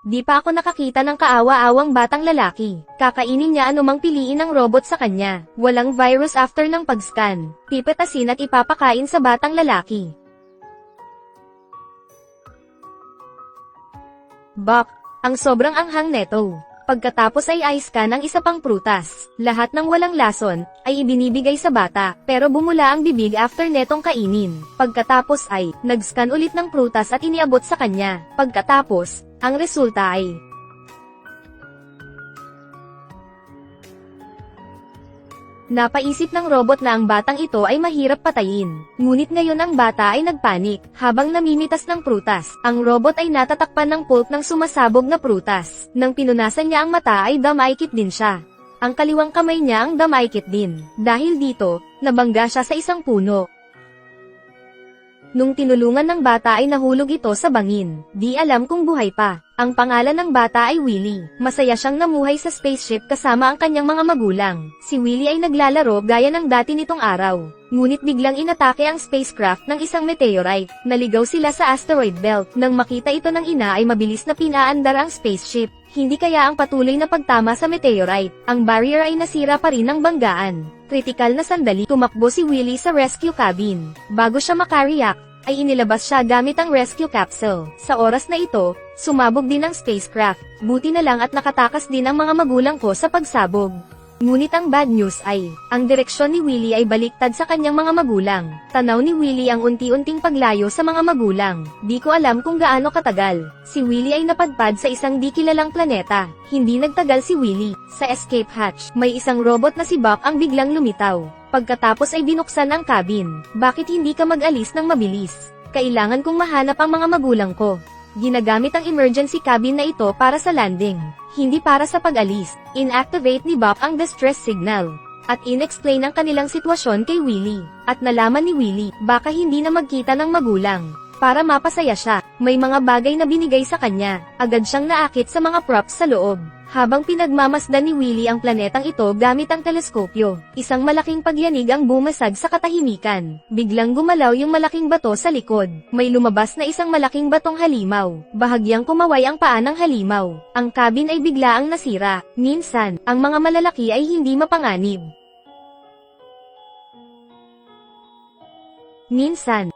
Di pa ako nakakita ng kaawa-awang batang lalaki. Kakainin niya anumang piliin ng robot sa kanya. Walang virus after ng pag-scan. Pipetasin at ipapakain sa batang lalaki. Bak, ang sobrang anghang neto. Pagkatapos ay ice scan ang isa pang prutas. Lahat ng walang lason, ay ibinibigay sa bata, pero bumula ang bibig after netong kainin. Pagkatapos ay, nag-scan ulit ng prutas at iniabot sa kanya. Pagkatapos, ang resulta ay, Napaisip ng robot na ang batang ito ay mahirap patayin. Ngunit ngayon ang bata ay nagpanik, habang namimitas ng prutas. Ang robot ay natatakpan ng pulp ng sumasabog na prutas. Nang pinunasan niya ang mata ay damaykit din siya. Ang kaliwang kamay niya ang damaykit din. Dahil dito, nabangga siya sa isang puno. Nung tinulungan ng bata ay nahulog ito sa bangin. Di alam kung buhay pa. Ang pangalan ng bata ay Willie. Masaya siyang namuhay sa spaceship kasama ang kanyang mga magulang. Si Willie ay naglalaro gaya ng dati nitong araw. Ngunit biglang inatake ang spacecraft ng isang meteorite. Naligaw sila sa asteroid belt. Nang makita ito ng ina ay mabilis na pinaandar ang spaceship. Hindi kaya ang patuloy na pagtama sa meteorite. Ang barrier ay nasira pa rin ng banggaan. Kritikal na sandali, tumakbo si Willie sa rescue cabin. Bago siya makareact, ay inilabas siya gamit ang rescue capsule. Sa oras na ito, sumabog din ang spacecraft. Buti na lang at nakatakas din ang mga magulang ko sa pagsabog. Ngunit ang bad news ay, ang direksyon ni Willie ay baliktad sa kanyang mga magulang. Tanaw ni Willie ang unti-unting paglayo sa mga magulang. Di ko alam kung gaano katagal. Si Willie ay napadpad sa isang di kilalang planeta. Hindi nagtagal si Willie. Sa escape hatch, may isang robot na si Buck ang biglang lumitaw. Pagkatapos ay binuksan ang cabin. Bakit hindi ka mag-alis ng mabilis? Kailangan kong mahanap ang mga magulang ko. Ginagamit ang emergency cabin na ito para sa landing, hindi para sa pag-alis. Inactivate ni Bob ang distress signal. At inexplain ang kanilang sitwasyon kay Willie. At nalaman ni Willie, baka hindi na magkita ng magulang. Para mapasaya siya, may mga bagay na binigay sa kanya. Agad siyang naakit sa mga props sa loob. Habang pinagmamasdan ni Willie ang planetang ito gamit ang teleskopyo, isang malaking pagyanig ang bumasag sa katahimikan. Biglang gumalaw yung malaking bato sa likod. May lumabas na isang malaking batong halimaw. Bahagyang kumaway ang paa ng halimaw. Ang cabin ay bigla ang nasira. Minsan, ang mga malalaki ay hindi mapanganib. Minsan,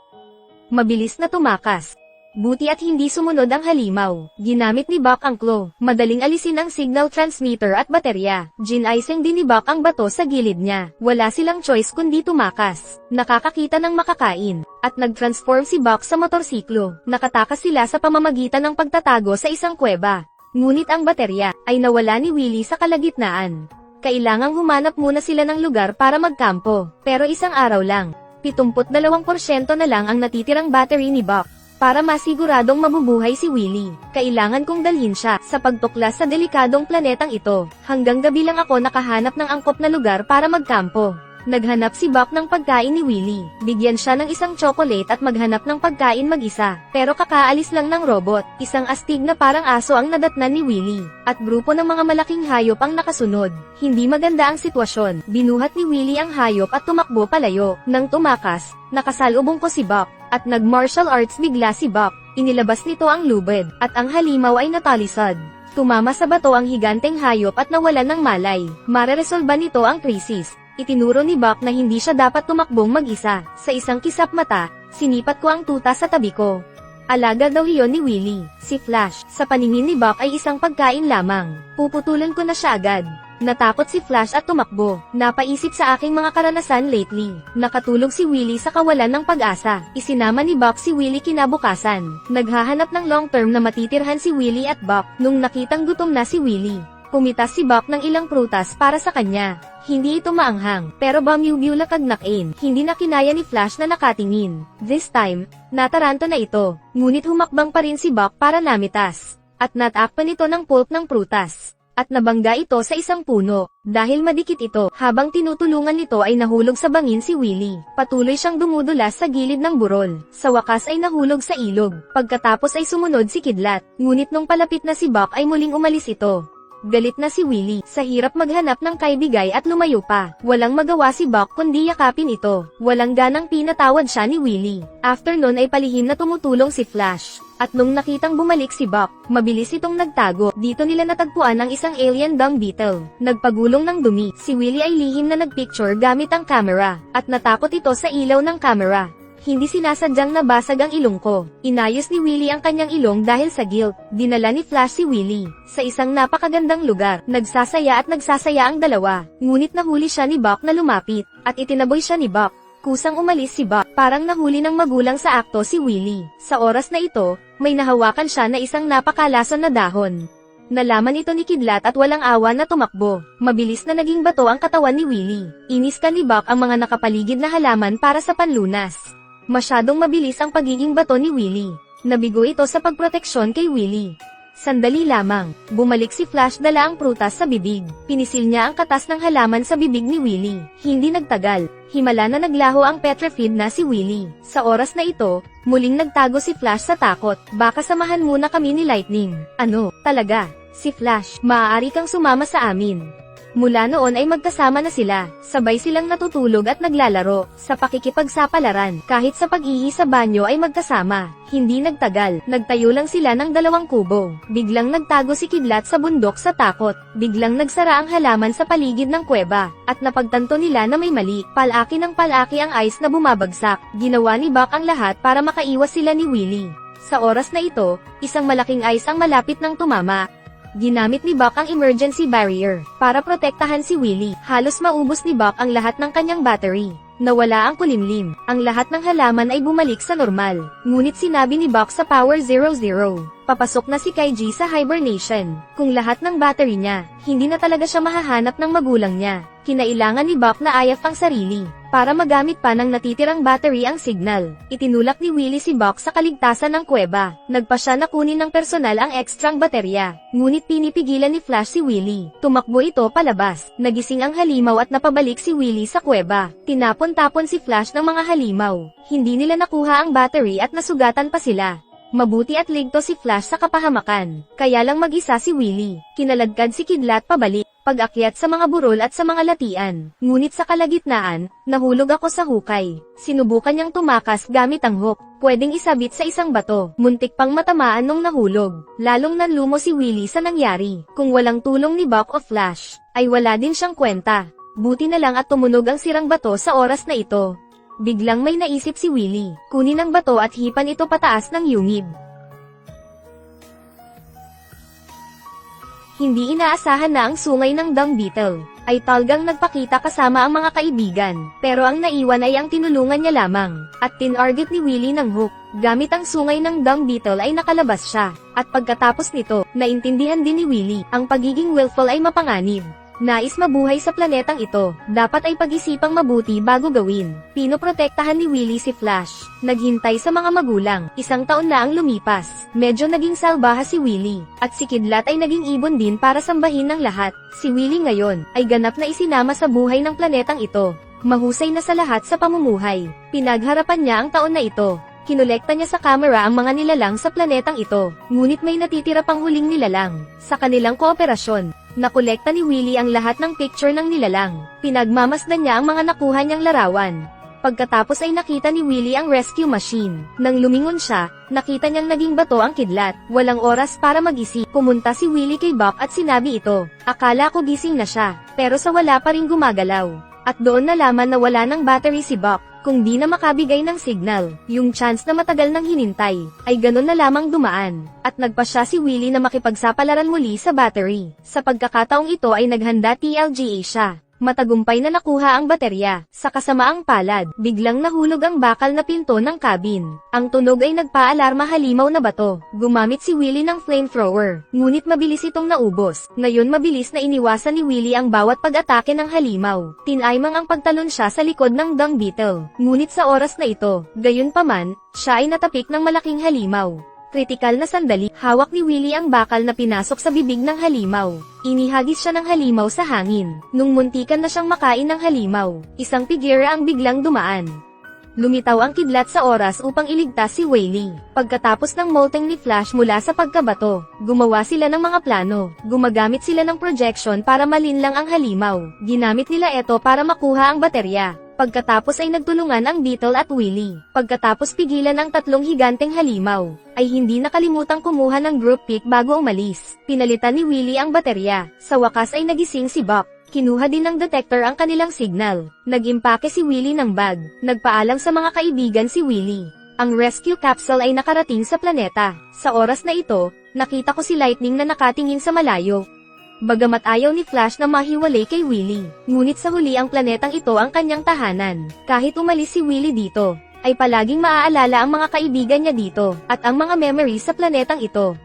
mabilis na tumakas. Buti at hindi sumunod ang halimaw. Ginamit ni Buck ang claw. Madaling alisin ang signal transmitter at baterya. Ginaiseng din ni Buck ang bato sa gilid niya. Wala silang choice kundi tumakas. Nakakakita ng makakain. At nag-transform si Buck sa motorsiklo. Nakatakas sila sa pamamagitan ng pagtatago sa isang kuweba. Ngunit ang baterya ay nawala ni Willie sa kalagitnaan. Kailangang humanap muna sila ng lugar para magkampo. Pero isang araw lang. 72% na lang ang natitirang battery ni Buck. Para masiguradong mabubuhay si Willie, kailangan kong dalhin siya sa pagtuklas sa delikadong planetang ito. Hanggang gabi lang ako nakahanap ng angkop na lugar para magkampo. Naghanap si Buck ng pagkain ni Willie. Bigyan siya ng isang chocolate at maghanap ng pagkain mag-isa. Pero kakaalis lang ng robot, isang astig na parang aso ang nadatnan ni Willie. At grupo ng mga malaking hayop ang nakasunod. Hindi maganda ang sitwasyon. Binuhat ni Willie ang hayop at tumakbo palayo. Nang tumakas, nakasalubong ko si Buck. At nag-martial arts bigla si Buck. Inilabas nito ang lubid, at ang halimaw ay natalisod. Tumama sa bato ang higanteng hayop at nawalan ng malay. Mareresolba nito ang krisis. Itinuro ni Buck na hindi siya dapat tumakbong mag-isa. Sa isang kisap mata, sinipat ko ang tuta sa tabi ko. Alaga daw iyon ni Willie. Si Flash, sa paningin ni Buck ay isang pagkain lamang. Puputulan ko na siya agad. Natakot si Flash at tumakbo. Napaisip sa aking mga karanasan lately. Nakatulog si Willie sa kawalan ng pag-asa. Isinama ni Buck si Willie kinabukasan. Naghahanap ng long term na matitirhan si Willie at Buck. Nung nakitang gutom na si Willie, pumitas si Buck ng ilang prutas para sa kanya. Hindi ito maanghang, pero bamyubyula kagnakin. Hindi na kinaya ni Flash na nakatingin. This time, nataranto na ito. Ngunit humakbang pa rin si Buck para namitas. At natakpan ito ng pulp ng prutas. At nabangga ito sa isang puno. Dahil madikit ito, habang tinutulungan nito ay nahulog sa bangin si Willie. Patuloy siyang dumudulas sa gilid ng burol. Sa wakas ay nahulog sa ilog. Pagkatapos ay sumunod si Kidlat. Ngunit nung palapit na si Buck ay muling umalis ito. Galit na si Willie, sa hirap maghanap ng kaibigay at lumayo pa. Walang magawa si Buck kundi yakapin ito. Walang ganang pinatawad siya ni Willie. After nun ay palihim na tumutulong si Flash. At nung nakitang bumalik si Buck, mabilis itong nagtago. Dito nila natagpuan ang isang alien dung beetle. Nagpagulong ng dumi. Si Willie ay lihim na nagpicture gamit ang camera. At natakot ito sa ilaw ng camera. Hindi sinasadyang nabasag ang ilong ko. Inayos ni Willie ang kanyang ilong dahil sa guilt. Dinala ni Flash si Willie sa isang napakagandang lugar. Nagsasaya at nagsasaya ang dalawa. Ngunit nahuli siya ni Buck na lumapit at itinaboy siya ni Buck. Kusang umalis si Buck, parang nahuli ng magulang sa akto si Willie. Sa oras na ito, may nahawakan siya na isang napakalason na dahon. Nalaman ito ni Kidlat at walang awa na tumakbo. Mabilis na naging bato ang katawan ni Willie. Inis ka ni Buck ang mga nakapaligid na halaman para sa panlunas. Masyadong mabilis ang pagiging bato ni Willie. Nabigo ito sa pagproteksyon kay Willie. Sandali lamang, bumalik si Flash dala ang prutas sa bibig. Pinisil niya ang katas ng halaman sa bibig ni Willie. Hindi nagtagal, himala na naglaho ang petrified na si Willie. Sa oras na ito, muling nagtago si Flash sa takot. Baka samahan muna kami ni Lightning. Ano, talaga? Si Flash, maaari kang sumama sa amin. Mula noon ay magkasama na sila, sabay silang natutulog at naglalaro, sa pakikipagsapalaran, kahit sa pag-ihi sa banyo ay magkasama. Hindi nagtagal, nagtayo lang sila ng dalawang kubo. Biglang nagtago si Kidlat sa bundok sa takot. Biglang nagsara ang halaman sa paligid ng kuweba, at napagtanto nila na may mali. Palaki ng palaki ang ice na bumabagsak. Ginawa ni Buck ang lahat para makaiwas sila ni Willie. Sa oras na ito, isang malaking ice ang malapit ng tumama, Ginamit ni Buck ang emergency barrier para protektahan si Willie. Halos maubos ni Buck ang lahat ng kanyang battery. Nawala ang kulimlim. Ang lahat ng halaman ay bumalik sa normal. Ngunit sinabi ni Buck sa Power 00, papasok na si Kaiji sa hibernation. Kung lahat ng battery niya, hindi na talaga siya mahahanap ng magulang niya. Kinailangan ni Buck na ayaf ang sarili, para magamit pa ng natitirang battery ang signal. Itinulak ni Willie si Buck sa kaligtasan ng kuweba. Nagpa siya na kunin ng personal ang ekstrang baterya. Ngunit pinipigilan ni Flash si Willie. Tumakbo ito palabas. Nagising ang halimaw at napabalik si Willie sa kuweba. Tinapon-tapon si Flash ng mga halimaw. Hindi nila nakuha ang battery at nasugatan pa sila. Mabuti at ligto si Flash sa kapahamakan. Kaya lang mag-isa si Willie. Kinaladkad si Kidlat pabalik. Pag-akyat sa mga burol at sa mga latian. Ngunit sa kalagitnaan, nahulog ako sa hukay. Sinubukan niyang tumakas gamit ang hook. Pwedeng isabit sa isang bato. Muntik pang matamaan nung nahulog. Lalong nanlumo si Willie sa nangyari. Kung walang tulong ni Buck o Flash, ay wala din siyang kwenta. Buti na lang at tumunog ang sirang bato sa oras na ito. Biglang may naisip si Willie. Kunin ang bato at hipan ito pataas ng yungib. Hindi inaasahan na ang sungay ng dung beetle ay talgang nagpakita kasama ang mga kaibigan, pero ang naiwan ay ang tinulungan niya lamang, at tinarget ni Willie ng hook. Gamit ang sungay ng dung beetle ay nakalabas siya, at pagkatapos nito, naintindihan din ni Willie, ang pagiging willful ay mapanganib. Nais mabuhay sa planetang ito, dapat ay pag-isipang mabuti bago gawin. Pinoprotektahan ni Willie si Flash. Naghintay sa mga magulang, isang taon na ang lumipas. Medyo naging salbaha si Willie, at si Kidlat ay naging ibon din para sambahin ng lahat. Si Willie ngayon, ay ganap na isinama sa buhay ng planetang ito. Mahusay na sa lahat sa pamumuhay. Pinagharapan niya ang taon na ito. Kinolekta niya sa camera ang mga nilalang sa planetang ito, ngunit may natitira pang huling nilalang. Sa kanilang kooperasyon, nakolekta ni Willie ang lahat ng picture ng nilalang. Pinagmamasdan niya ang mga nakuha niyang larawan. Pagkatapos ay nakita ni Willie ang rescue machine. Nang lumingon siya, nakita niyang naging bato ang kidlat. Walang oras para mag-isip. Pumunta si Willie kay Buck at sinabi ito. Akala ko gising na siya, pero sa wala pa rin gumagalaw. At doon nalaman na wala ng battery si Buck kung di na makabigay ng signal, yung chance na matagal nang hinintay, ay ganun na lamang dumaan, at nagpa siya si Willie na makipagsapalaran muli sa battery. Sa pagkakataong ito ay naghanda TLGA siya. Matagumpay na nakuha ang baterya. Sa kasamaang palad, biglang nahulog ang bakal na pinto ng cabin. Ang tunog ay nagpaalarma halimaw na bato. Gumamit si Willie ng flamethrower. Ngunit mabilis itong naubos. Ngayon mabilis na iniwasan ni Willie ang bawat pag-atake ng halimaw. Tinaymang ang pagtalon siya sa likod ng dung beetle. Ngunit sa oras na ito, gayon paman, siya ay natapik ng malaking halimaw. Kritikal na sandali, hawak ni Willie ang bakal na pinasok sa bibig ng halimaw. Inihagis siya ng halimaw sa hangin. Nung muntikan na siyang makain ng halimaw, isang pigira ang biglang dumaan. Lumitaw ang kidlat sa oras upang iligtas si Whaley. Pagkatapos ng molting ni Flash mula sa pagkabato, gumawa sila ng mga plano. Gumagamit sila ng projection para malinlang ang halimaw. Ginamit nila ito para makuha ang baterya. Pagkatapos ay nagtulungan ang Beetle at Willy. Pagkatapos pigilan ang tatlong higanteng halimaw, ay hindi nakalimutang kumuha ng group pick bago umalis. Pinalitan ni Willy ang baterya. Sa wakas ay nagising si Buck. Kinuha din ng detector ang kanilang signal. Nag-impake si Willy ng bag. Nagpaalam sa mga kaibigan si Willy. Ang rescue capsule ay nakarating sa planeta. Sa oras na ito, nakita ko si Lightning na nakatingin sa malayo. Bagamat ayaw ni Flash na mahiwalay kay Willy, ngunit sa huli ang planetang ito ang kanyang tahanan. Kahit umalis si Willy dito, ay palaging maaalala ang mga kaibigan niya dito, at ang mga memories sa planetang ito.